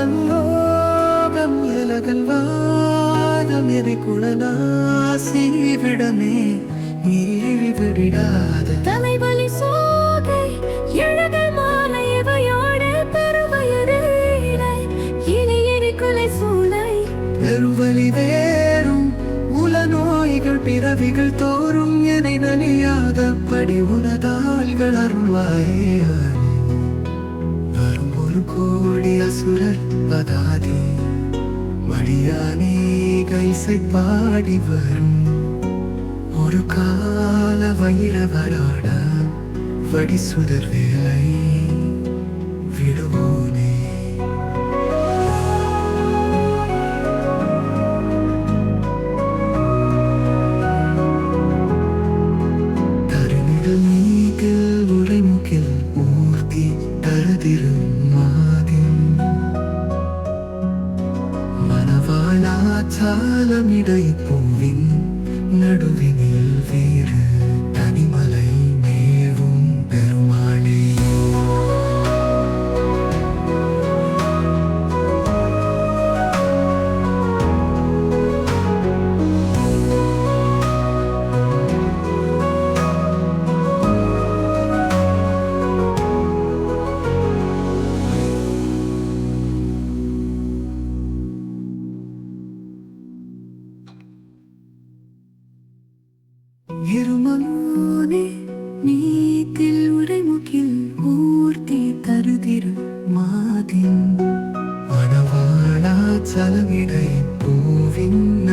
திருமல்லோகம் எலகல்வாதம் எதை குணநாசி விடமே ஈழ்விடாத தலைவலி சோகை எழுதல் மாலை இவையோடு பெருவயரீனை இனி எரிக்குலை சூளை பெருவழி வேறும் உல நோய்கள் பிறவிகள் தோறும் எனை நலியாத படி உனதாள்கள் அருள்வாயே. ஒரு கோடி அசுரர் பதாதி மடியானே கைசை பாடி வரும். ஒரு கால வைரவராட வடி சுடர் வேலை. மனவாளாச்சாலமிடை பூவின் நடுவினில் இருமலோனே நீத்தில் உரைமுகில் ஊர்த்தி தருதிரு மாதின். மணவாளா சலவிடை பூவின்